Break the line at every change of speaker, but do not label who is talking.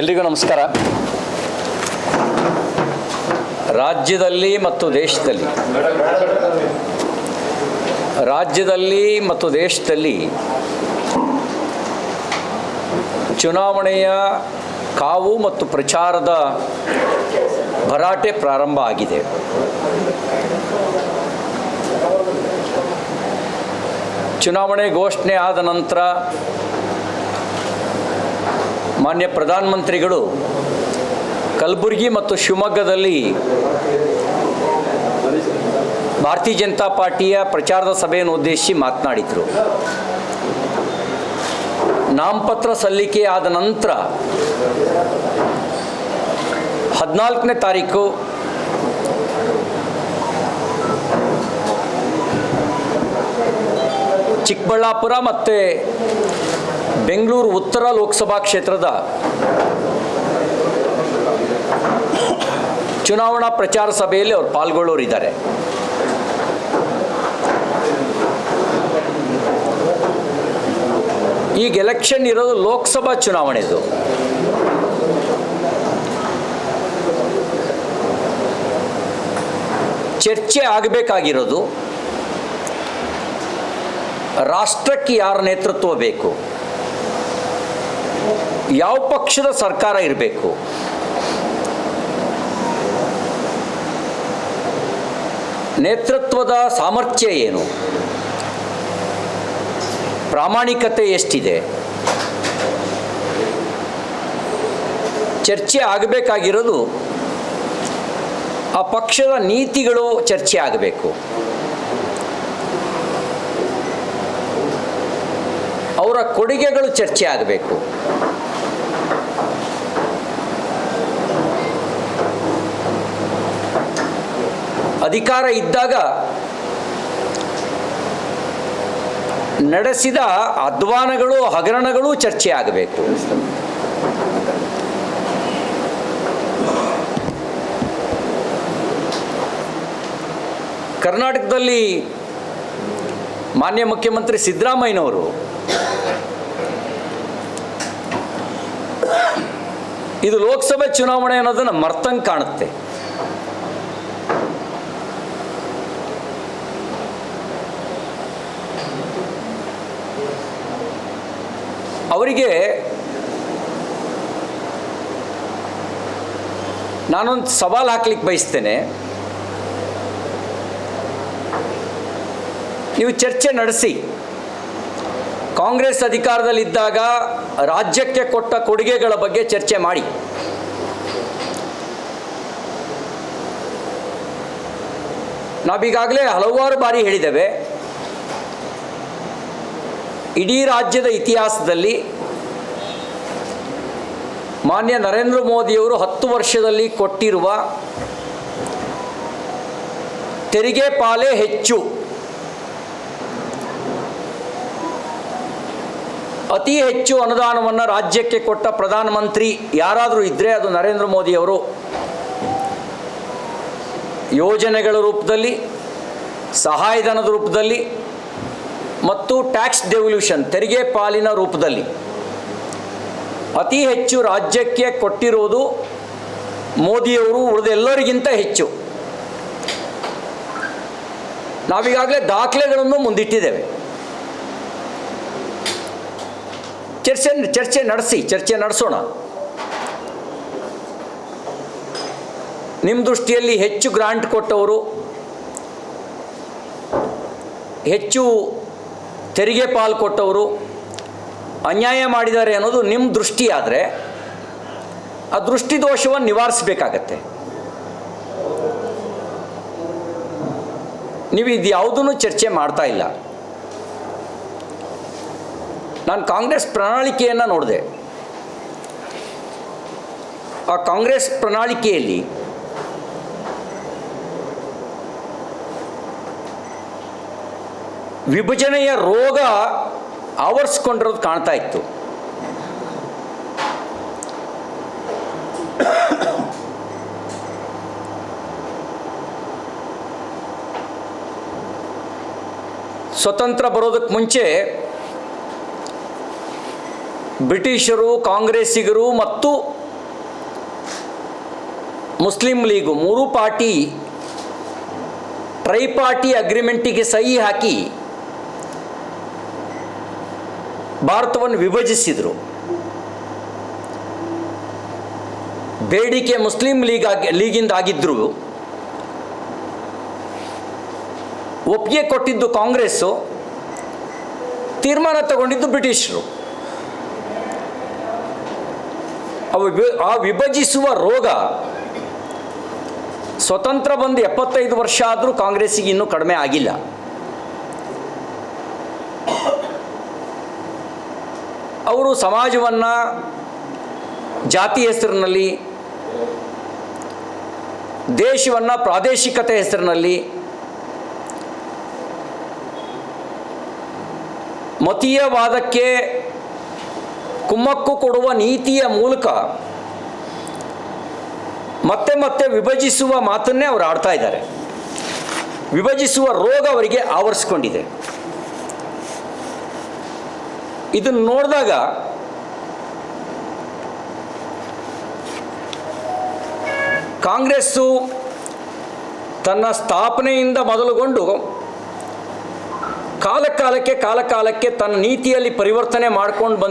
ಎಲ್ರಿಗೂ ನಮಸ್ಕಾರ. ರಾಜ್ಯದಲ್ಲಿ ಮತ್ತು ದೇಶದಲ್ಲಿ. ರಾಜ್ಯದಲ್ಲಿ ಮತ್ತು ದೇಶದಲ್ಲಿ ಚುನಾವಣೆಯ ಕಾವು ಮತ್ತು ಪ್ರಚಾರದ ಭರಾಟೆ ಪ್ರಾರಂಭ ಆಗಿದೆ. ಚುನಾವಣೆ ಘೋಷಣೆ ಆದ ನಂತರ ಮಾನ್ಯ ಪ್ರಧಾನಮಂತ್ರಿಗಳು, ಕಲಬುರಗಿ ಮತ್ತು ಶಿವಮೊಗ್ಗದಲ್ಲಿ ಭಾರತೀಯ ಜನತಾ ಪಾರ್ಟಿಯ ಪ್ರಚಾರದ ಸಭೆಯನ್ನು ಉದ್ದೇಶಿಸಿ ಮಾತನಾಡಿದರು. ನಾಮಪತ್ರ ಸಲ್ಲಿಕೆ ಆದ ನಂತರ ಹದಿನಾಲ್ಕನೇ ತಾರೀಕು ಚಿಕ್ಕಬಳ್ಳಾಪುರ ಮತ್ತು ಬೆಂಗಳೂರು ಉತ್ತರ ಲೋಕಸಭಾ ಕ್ಷೇತ್ರದ ಚುನಾವಣಾ ಪ್ರಚಾರ ಸಭೆಯಲ್ಲಿ ಅವರು ಪಾಲ್ಗೊಳ್ಳೋರಿದ್ದಾರೆ. ಈಗ ಎಲೆಕ್ಷನ್ ಇರೋದು ಲೋಕಸಭಾ ಚುನಾವಣೆದು. ಚರ್ಚೆ ಆಗಬೇಕಾಗಿರೋದು ರಾಷ್ಟ್ರಕ್ಕೆ ಯಾರ ನೇತೃತ್ವ ಬೇಕು? ಯಾವ ಪಕ್ಷದ ಸರ್ಕಾರ ಇರಬೇಕು? ನೇತೃತ್ವದ ಸಾಮರ್ಥ್ಯ ಏನು? ಪ್ರಾಮಾಣಿಕತೆ ಎಷ್ಟಿದೆ? ಚರ್ಚೆ ಆಗಬೇಕಾಗಿರೋದು ಆ ಪಕ್ಷದ ನೀತಿಗಳು ಚರ್ಚೆ ಆಗಬೇಕು. ಅವರ ಕೊಡುಗೆಗಳು ಚರ್ಚೆ ಆಗಬೇಕು. ಅಧಿಕಾರ ಇದ್ದಾಗ ನಡೆಸಿದ ಅಧ್ವಾನಗಳು, ಹಗರಣಗಳು ಚರ್ಚೆ ಆಗಬೇಕು ಕರ್ನಾಟಕದಲ್ಲಿ ಮಾನ್ಯ ಮುಖ್ಯಮಂತ್ರಿ ಸಿದ್ದರಾಮಯ್ಯನವರು ಇದು ಲೋಕಸಭೆ ಚುನಾವಣೆ ಅನ್ನೋದನ್ನು ಮರ್ತಂಗೆ ಕಾಣುತ್ತೆ. ಅವರಿಗೆ ನಾನೊಂದು ಸವಾಲು ಹಾಕ್ಲಿಕ್ಕೆ ಬಯಸ್ತೇನೆ. ನೀವು ಚರ್ಚೆ ನಡೆಸಿ. ಕಾಂಗ್ರೆಸ್ ಅಧಿಕಾರದಲ್ಲಿದ್ದಾಗ ರಾಜ್ಯಕ್ಕೆ ಕೊಟ್ಟ ಕೊಡುಗೆಗಳ ಬಗ್ಗೆ ಚರ್ಚೆ ಮಾಡಿ. ನಾವೀಗಾಗಲೇ ಹಲವಾರು ಬಾರಿ ಹೇಳಿದ್ದೇವೆ. ಇಡೀ ರಾಜ್ಯದ ಇತಿಹಾಸದಲ್ಲಿ ಮಾನ್ಯ ನರೇಂದ್ರ ಮೋದಿಯವರು ಹತ್ತು ವರ್ಷದಲ್ಲಿ ಕೊಟ್ಟಿರುವ ತೆರಿಗೆ ಪಾಲೆ ಹೆಚ್ಚು. ಅತಿ ಹೆಚ್ಚು ಅನುದಾನವನ್ನು ರಾಜ್ಯಕ್ಕೆ ಕೊಟ್ಟ ಪ್ರಧಾನಮಂತ್ರಿ ಯಾರಾದರೂ ಇದ್ದರೆ ಅದು ನರೇಂದ್ರ ಮೋದಿಯವರು. ಯೋಜನೆಗಳ ರೂಪದಲ್ಲಿ, ಸಹಾಯಧನದ ರೂಪದಲ್ಲಿ ಮತ್ತು ಟ್ಯಾಕ್ಸ್ ಡೆವಲ್ಯೂಷನ್ ತೆರಿಗೆ ಪಾಲಿನ ರೂಪದಲ್ಲಿ. ಅತಿ ಹೆಚ್ಚು ರಾಜ್ಯಕ್ಕೆ ಕೊಟ್ಟಿರೋದು ಮೋದಿಯವರು ಉಳಿದೆಲ್ಲರಿಗಿಂತ ಹೆಚ್ಚು. ನಾವೀಗಾಗಲೇ ದಾಖಲೆಗಳನ್ನು ಮುಂದಿಟ್ಟಿದ್ದೇವೆ. ಚರ್ಚೆ ಚರ್ಚೆ ನಡೆಸಿ, ಚರ್ಚೆ ನಡೆಸೋಣ. ನಿಮ್ಮ ದೃಷ್ಟಿಯಲ್ಲಿ ಹೆಚ್ಚು ಗ್ರಾಂಟ್ ಕೊಟ್ಟವರು, ಹೆಚ್ಚು ತೆರಿಗೆ ಪಾಲ್ ಕೊಟ್ಟವರು ಅನ್ಯಾಯ ಮಾಡಿದ್ದಾರೆ ಅನ್ನೋದು ನಿಮ್ಮ ದೃಷ್ಟಿ ಆದರೆ ಆ ದೃಷ್ಟಿ ದೋಷವನ್ನು ನಿವಾರಿಸಬೇಕಾಗತ್ತೆ. ನೀವು ಇದು ಯಾವುದನ್ನು ಚರ್ಚೆ ಮಾಡ್ತಾ ಇಲ್ಲ. ನಾನು ಕಾಂಗ್ರೆಸ್ ಪ್ರಣಾಳಿಕೆಯನ್ನು ನೋಡಿದೆ. ಆ ಕಾಂಗ್ರೆಸ್ ಪ್ರಣಾಳಿಕೆಯಲ್ಲಿ ವಿಭಜನೆಯ ರೋಗ ಆವರಿಸ್ಕೊಂಡಿರೋದು ಕಾಣ್ತಾ ಇತ್ತು. ಸ್ವತಂತ್ರ ಬರೋದಕ್ಕೆ ಮುಂಚೆ ಬ್ರಿಟಿಷರು, ಕಾಂಗ್ರೆಸ್ಸಿಗರು ಮತ್ತು ಮುಸ್ಲಿಂ ಲೀಗು ಮೂರು ಪಾರ್ಟಿ, ಟ್ರೈ ಪಾರ್ಟಿ ಅಗ್ರಿಮೆಂಟಿಗೆ ಸಹಿ ಹಾಕಿ ಭಾರತವನ್ನು ವಿಭಜಿಸಿದರು. ಬೇಡಿಕೆ ಮುಸ್ಲಿಂ ಲೀಗ್ ಆಗಿ, ಲೀಗಿಂದ ಆಗಿದ್ದರು ಒಪ್ಪಿಗೆ ಕೊಟ್ಟಿದ್ದು ಕಾಂಗ್ರೆಸ್ಸು, ತೀರ್ಮಾನ ತಗೊಂಡಿದ್ದು ಬ್ರಿಟಿಷರು. ಅವು ಆ ವಿಭಜಿಸುವ ರೋಗ ಸ್ವತಂತ್ರ ಬಂದು ಎಪ್ಪತ್ತೈದು ವರ್ಷ ಆದರೂ ಕಾಂಗ್ರೆಸ್ಸಿಗೆ ಇನ್ನೂ ಕಡಿಮೆ ಆಗಿಲ್ಲ. ಅವರು ಸಮಾಜವನ್ನು ಜಾತಿ ಹೆಸರಿನಲ್ಲಿ, ದೇಶವನ್ನು ಪ್ರಾದೇಶಿಕತೆ ಹೆಸರಿನಲ್ಲಿ, ಮತೀಯವಾದಕ್ಕೆ ಕುಮ್ಮಕ್ಕು ಕೊಡುವ ನೀತಿಯ ಮೂಲಕ ಮತ್ತೆ ಮತ್ತೆ ವಿಭಜಿಸುವ ಮಾತನ್ನೇ ಅವರು ಆಡ್ತಾ ಇದ್ದಾರೆ. ವಿಭಜಿಸುವ ರೋಗ ಅವರಿಗೆ ಆವರಿಸ್ಕೊಂಡಿದೆ. ಇದನ್ನು ನೋಡಿದಾಗ ಕಾಂಗ್ರೆಸ್ಸು ತನ್ನ ಸ್ಥಾಪನೆಯಿಂದ ಮೊದಲುಗೊಂಡು ಕಾಲಕಾಲಕ್ಕೆ ಕಾಲಕಾಲಕ್ಕೆ ಕಾಲ ತನ್ನ ನೀತಿಯಲ್ಲಿ ಪರಿವರ್ತನೆ ಮಾಡ್ಕೊಂಡು ಬಂದ